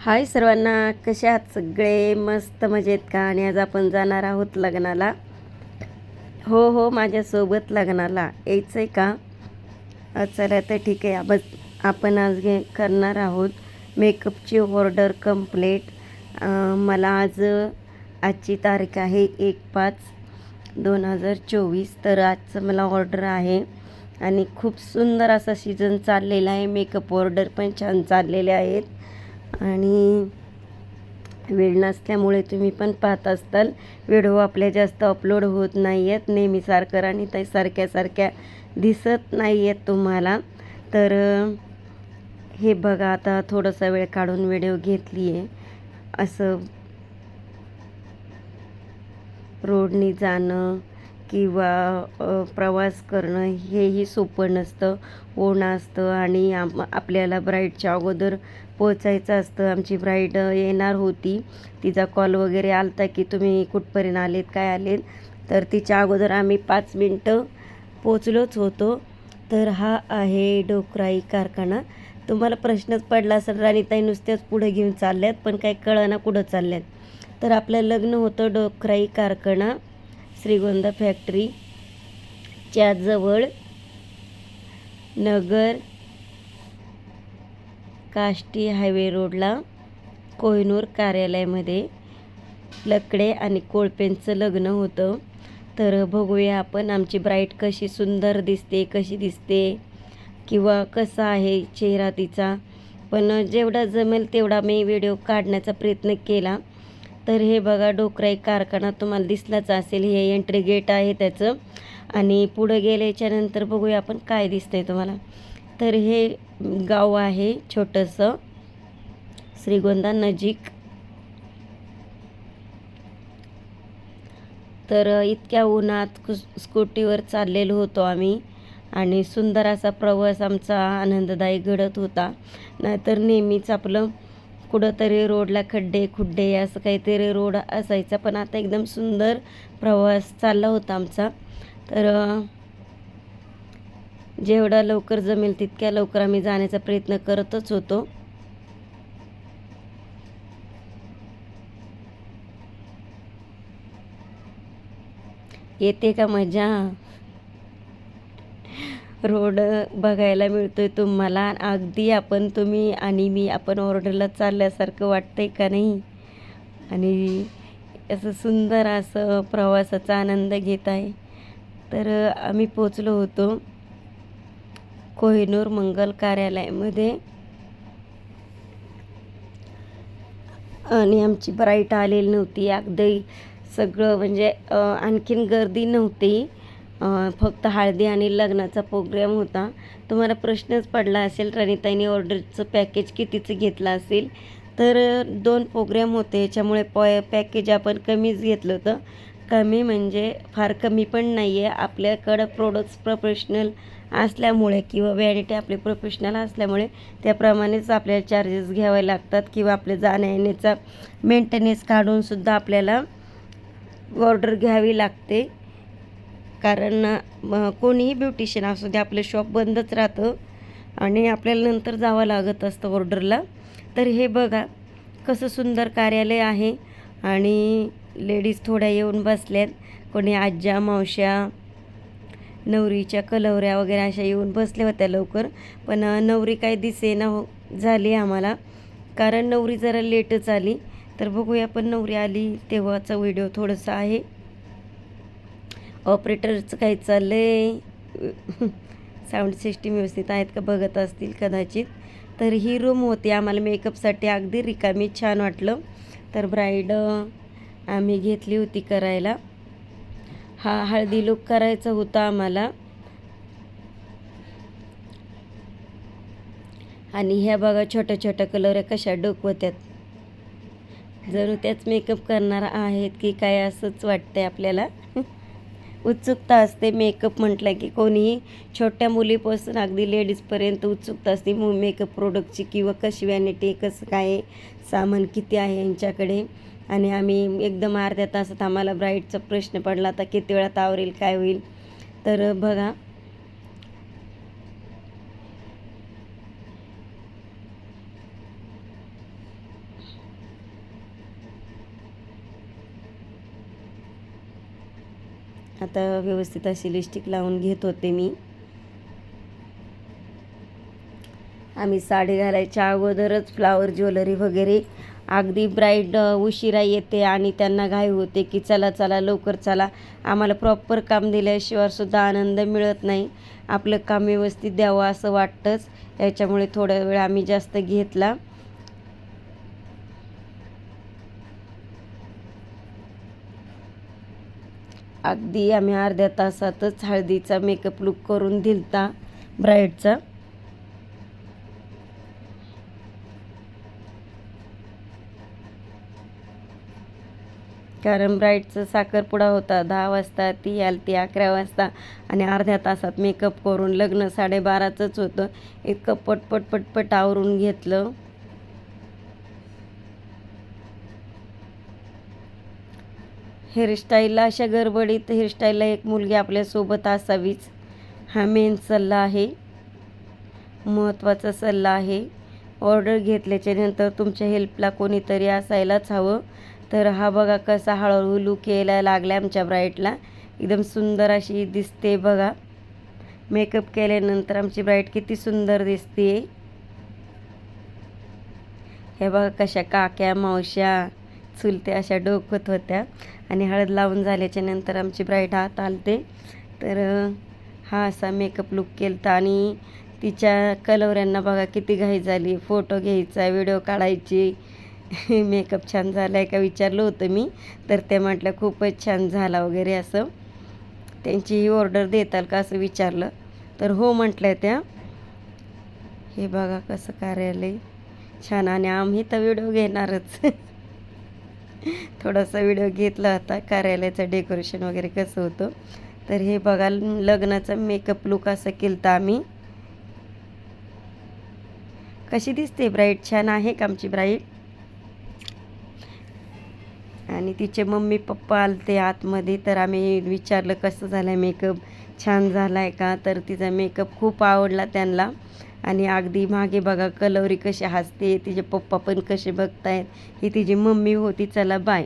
हाय सर्वांना कसे आहात सगळे? मस्त मजेत का? आणि आज आपण जाणार आहोत लग्नाला. हो हो माझ्यासोबत लग्नाला. यायचं आहे का चला तर ठीक आहे. अब आपण आज घे करणार आहोत मेकअपची ऑर्डर कंप्लेट. मला आज आजची तारीख आहे एक पाच दोन हजार चोवीस. तर आजचं मला ऑर्डर आहे. आणि खूप सुंदर असा सीझन चाललेला आहे. मेकअप ऑर्डर पण छान चाललेले आहेत. आणि वेळ नसल्यामुळे तुम्ही पण पाहत असताल. व्हिडिओ आपल्या जास्त अपलोड होत नाही आहेत नेहमीसारखं आणि ते सारख्या सारख्या दिसत नाही आहेत तुम्हाला. तर हे बघा आता थोडासा वेळ काढून व्हिडिओ घेतली आहे असं रोडनी जाणं किंवा प्रवास करणं हेही सोपं नसतं. ऊन असतं आणि आम आपल्याला ब्राईडच्या अगोदर पोचायचं असतं. आमची ब्राईड येणार होती. तिचा कॉल वगैरे आलता की तुम्ही कुठपर्यंत आलेत काय आलेत? तर तिच्या अगोदर आम्ही पाच मिनटं पोचलोच होतो. तर हा आहे डोकराई कारखाना. तुम्हाला प्रश्नच पडला असेल राणीताई नुसत्याच पुढे घेऊन चालल्यात पण काही कळना कुठं चालल्यात? तर आपलं लग्न होतं डोकराई कारखाना. श्रीगोंदा फॅक्टरीच्या जवळ नगर काष्टी हायवे रोडला कोहिनूर कार्यालयामध्ये लकडे आणि कोळपेंचं लग्न होतं. तर बघूया आपण आमची ब्राईट कशी सुंदर दिसते कशी दिसते किंवा कसा आहे चेहरा तिचा. पण जेवढा जमेल तेवढा मी व्हिडिओ काढण्याचा प्रयत्न केला. तर हे बघा डोकराई कारखाना तुम्हाला दिसलाच असेल. हे एंट्री गेट आहे त्याचं. आणि पुढं गेल्याच्यानंतर बघूया आपण काय दिसतंय तुम्हाला. तर हे गाव आहे छोटंसं. श्रीगोंदा नजीक. तर इतक्या उन्हात स्कूटीवर चाललेलो होतो आम्ही. आणि सुंदर असा प्रवास आमचा आनंददायी घडत होता. नाहीतर नेहमीच आपलं कुठंतरी रोडला खड्डे खुड्डे असं काहीतरी रोड असायचा. पण आता एकदम सुंदर प्रवास चालला होता आमचा. तर जेवढा लवकर जमेल तितक्या लवकर आम्ही जाण्याचा प्रयत्न करतच होतो. येते का मजा? रोड बघायला मिळतो आहे तुम्हाला. अगदी आपण तुम्ही आणि मी आपण ऑर्डरला चालल्यासारखं वाटतं आहे का नाही? आणि असं सुंदर असं प्रवासाचा आनंद घेत आहे. तर आम्ही पोचलो होतो कोहिनूर मंगल कार्यालयामध्ये. आणि आमची ब्राईट आलेली नव्हती. अगदी सगळं म्हणजे आणखीन गर्दी नव्हती. फक्त हळदी आणि लग्नाचा प्रोग्रॅम होता. तुम्हाला प्रश्नच पडला असेल रणिताईने ऑर्डरचं पॅकेज कितीचं घेतलं असेल? तर दोन प्रोग्रॅम होते. याच्यामुळे पॉ पॅकेज आपण कमीच घेतलं होतं. कमी म्हणजे फार कमी पण नाही आहे आपल्याकडं प्रोडक्ट्स प्रोफेशनल असल्यामुळे किंवा व्हॅनिटी आपली प्रोफेशनल असल्यामुळे त्याप्रमाणेच आपल्याला चार्जेस घ्यावे लागतात किंवा आपल्या जाण्या येण्याचा मेंटेनन्स काढूनसुद्धा आपल्याला ऑर्डर घ्यावी लागते. कारण कोणीही ब्युटिशियन असू दे आपलं शॉप बंदच राहतं आणि आपल्याला नंतर जावं लागत असतं ऑर्डरला. तर हे बघा कसं सुंदर कार्यालय आहे आणि लेडीज थोड्या येऊन बसल्यात. कोणी आज्या मावश्या नवरीच्या कलवऱ्या वगैरे अशा येऊन बसल्या होत्या लवकर. पण नवरी काही दिसेना हो झाली आम्हाला. कारण नवरी जरा लेटच आली. तर बघूया पण नवरी आली तेव्हाचा व्हिडिओ थोडंसं आहे. ऑपरेटरचं काही चाललं आहे साऊंड सिस्टीम व्यवस्थित आहेत का? बघत असतील कदाचित. तर ही रूम होती आम्हाला मेकअपसाठी अगदी रिकामी छान वाटलं. तर ब्राईड आम्ही घेतली होती करायला. हा हळदी लुक करायचा होता आम्हाला. आणि ह्या बघा छोट्या छोट्या कलर कशा डोकवत्यात. जणू त्याच मेकअप करणार आहेत की काय असंच वाटतंय आपल्याला. उत्सुकता असते. मेकअप म्हटलं की कोणीही छोट्या मुलीपासून अगदी लेडीजपर्यंत उत्सुकता असते. मु मेकअप प्रोडक्टची किंवा कशी व्हॅनिटी कसं काय सामान किती आहे यांच्याकडे? आणि आम्ही एकदम अर्ध्या तासात आम्हाला ब्राईडचा प्रश्न पडला. आता किती वेळात आवरेल काय होईल? तर बघा आता व्यवस्थित अशी लिस्टिक लावून घेत होते मी. आम्ही साडी घालायच्या अगोदरच फ्लावर ज्वेलरी वगैरे अगदी ब्राईड उशिरा येते आणि त्यांना घाई होते की चला चला लवकर चला. आम्हाला प्रॉपर काम दिल्याशिवाय सुद्धा आनंद मिळत नाही. आपलं काम व्यवस्थित द्यावं असं वाटतंच. याच्यामुळे थोडा वेळ आम्ही जास्त घेतला. अगदी आम्ही अर्ध्या तासातच हळदीचा मेकअप लुक करून दिलता ब्राईडचा कारण ब्राईडचं साखरपुडा होता दहा वाजता ती आलती अकरा वाजता आणि अर्ध्या तासात मेकअप करून लग्न साडेबाराचंच होतं. इतकं पटपट पटपट आवरून घेतलं. हेअरस्टाईलला अशा गडबडीत हेअरस्टाईलला एक मुलगी आपल्यासोबत असावीच. हा मेन सल्ला आहे. महत्त्वाचा सल्ला आहे. ऑर्डर घेतल्याच्या नंतर तुमच्या हेल्पला कोणीतरी असायलाच हवं. तर हा बघा कसा हळूहळू लुक यायला लागला आमच्या ब्राईटला. एकदम सुंदर अशी दिसते बघा. मेकअप केल्यानंतर आमची ब्राईट किती सुंदर दिसते हे बघा कशा काक्या मावश्या. चुलत्या अशा डोकत होत्या. आणि हळद लावून झाल्याच्यानंतर आमची ब्राईड हात आलते. तर हा असा मेकअप लुक केलता आणि तिच्या कलवऱ्यांना बघा किती घाई झाली. फोटो घ्यायचा व्हिडिओ काढायची. मेकअप छान झाला आहे का विचारलं होतं मी. तर ते म्हटलं खूपच छान झाला वगैरे असं. त्यांची ही ऑर्डर देताल का असं विचारलं. तर हो म्हटल्या त्या. हे बघा कसं कार्यालय. छान. आणि आम्ही तर व्हिडिओ घेणारच. थोडासा व्हिडिओ घेतला होता. कार्यालयाचं डेकोरेशन वगैरे कसं होतं. तर हे बघा लग्नाचा मेकअप लुक असं केलं आम्ही. कशी दिसते ब्राईड छान आहे का आमची ब्राईड आणि तिचे मम्मी पप्पा आलते आतमध्ये तर आम्ही विचारलं कसं झालं आहे मेकअप? छान झाला आहे का? तर तिचा मेकअप खूप आवडला त्यांना. आणि अगदी मागे बघा कलवरी कशी हसते तिचे पप्पा पण कसे बघतायत ही तिची मम्मी होती चला बाय